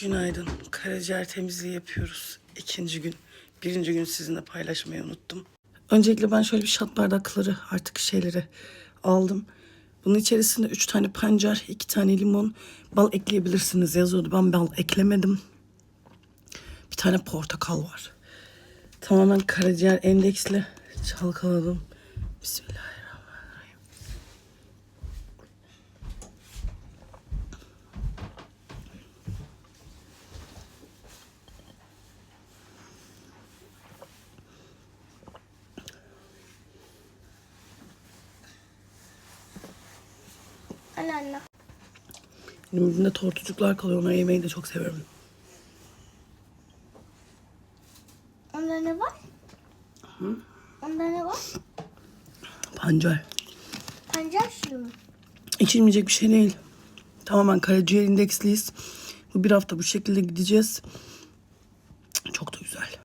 Günaydın. Karaciğer temizliği yapıyoruz. İkinci gün. Birinci gün sizinle paylaşmayı unuttum. Öncelikle ben şöyle bir şat bardakları artık şeyleri aldım. Bunun içerisinde üç tane pancar, iki tane limon, bal ekleyebilirsiniz yazıyordu. Ben bal eklemedim. Bir tane portakal var. Tamamen karaciğer endeksli çalkaladım. Bismillahirrahmanirrahim. Anne anne. Benim elimde tortucuklar kalıyor. Onları yemeyi de çok seviyorum. Onda ne var? Onda ne var? Pancar. Pancar suyu mu? İçilmeyecek bir şey değil. Tamamen karaciğer indeksliyiz. Bu bir hafta bu şekilde gideceğiz.